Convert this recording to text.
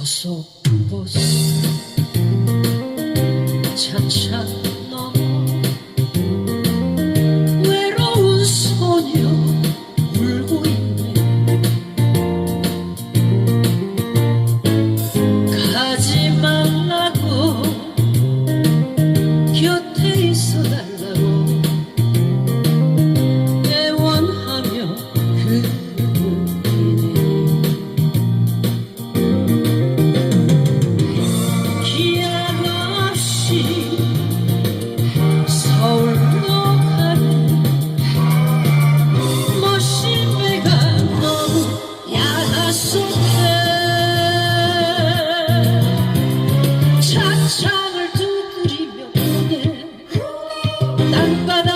벗어 벗어 차차 넘어 외로운 소녀 울고 있네 가지 말라고 곁에 있어 달라고 애원하며 그 세상을 두드리며 난 바다